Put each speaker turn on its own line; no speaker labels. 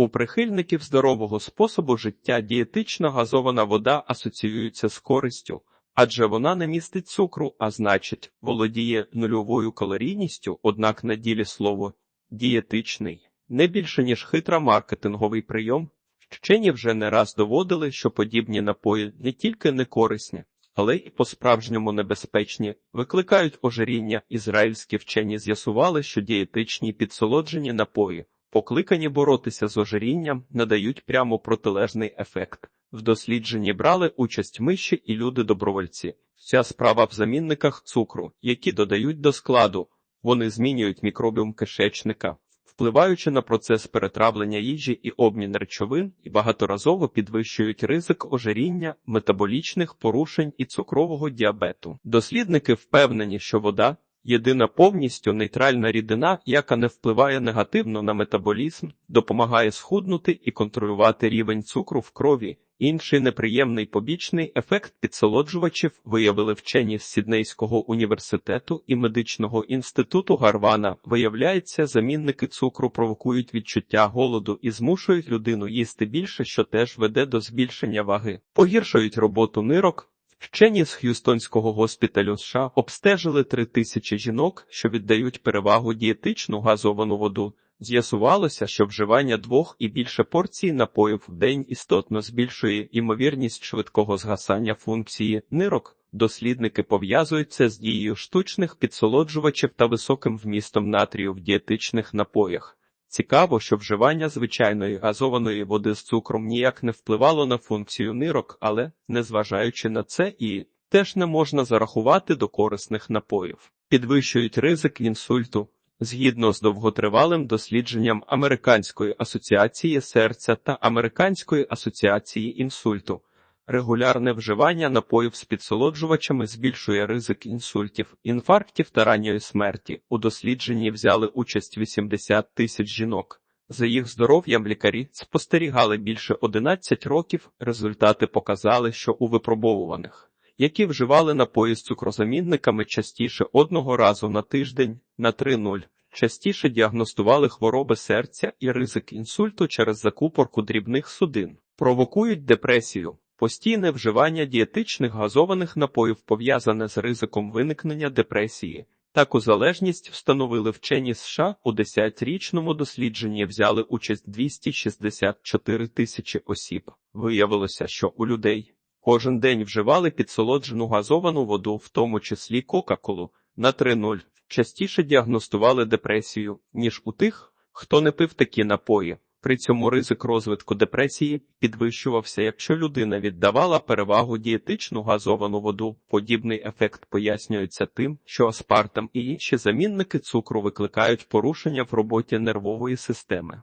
У прихильників здорового способу життя дієтична газована вода асоціюється з користю, адже вона не містить цукру, а значить, володіє нульовою калорійністю, однак на ділі слово дієтичний не більше ніж хитра маркетинговий прийом. Вчені вже не раз доводили, що подібні напої не тільки не корисні, але й по-справжньому небезпечні, викликають ожиріння. Ізраїльські вчені з'ясували, що дієтичні підсолоджені напої, покликані боротися з ожирінням, надають прямо протилежний ефект. В дослідженні брали участь миші і люди-добровольці. Вся справа в замінниках цукру, які додають до складу. Вони змінюють мікробіум кишечника, впливаючи на процес перетравлення їжі і обмін речовин, і багаторазово підвищують ризик ожиріння, метаболічних порушень і цукрового діабету. Дослідники впевнені, що вода єдина повністю нейтральна рідина, яка не впливає негативно на метаболізм, допомагає схуднути і контролювати рівень цукру в крові. Інший неприємний побічний ефект підсолоджувачів виявили вчені з Сіднейського університету і медичного інституту Гарвана. Виявляється, замінники цукру провокують відчуття голоду і змушують людину їсти більше, що теж веде до збільшення ваги, погіршують роботу нирок. Вчені з Х'юстонського госпіталю США обстежили три тисячі жінок, що віддають перевагу дієтичну газовану воду. З'ясувалося, що вживання двох і більше порцій напоїв в день істотно збільшує ймовірність швидкого згасання функції нирок. Дослідники пов'язують це з дією штучних підсолоджувачів та високим вмістом натрію в дієтичних напоях. Цікаво, що вживання звичайної газованої води з цукром ніяк не впливало на функцію нирок, але, незважаючи на це, і теж не можна зарахувати до корисних напоїв. Підвищують ризик інсульту. Згідно з довготривалим дослідженням Американської асоціації серця та Американської асоціації інсульту, регулярне вживання напоїв з підсолоджувачами збільшує ризик інсультів, інфарктів та ранньої смерті. У дослідженні взяли участь 80 тисяч жінок. За їх здоров'ям лікарі спостерігали більше 11 років. Результати показали, що у випробовуваних які вживали напої з цукрозамінниками частіше одного разу на тиждень на 3-0. Частіше діагностували хвороби серця і ризик інсульту через закупорку дрібних судин, провокують депресію. Постійне вживання дієтичних газованих напоїв пов'язане з ризиком виникнення депресії. Таку залежність встановили вчені США у 10-річному дослідженні взяли участь 264 тисячі осіб. Виявилося, що у людей Кожен день вживали підсолоджену газовану воду, в тому числі Кока-Колу, на 3-0. Частіше діагностували депресію, ніж у тих, хто не пив такі напої. При цьому ризик розвитку депресії підвищувався, якщо людина віддавала перевагу дієтичну газовану воду. Подібний ефект пояснюється тим, що аспартам і інші замінники цукру викликають порушення в роботі нервової системи.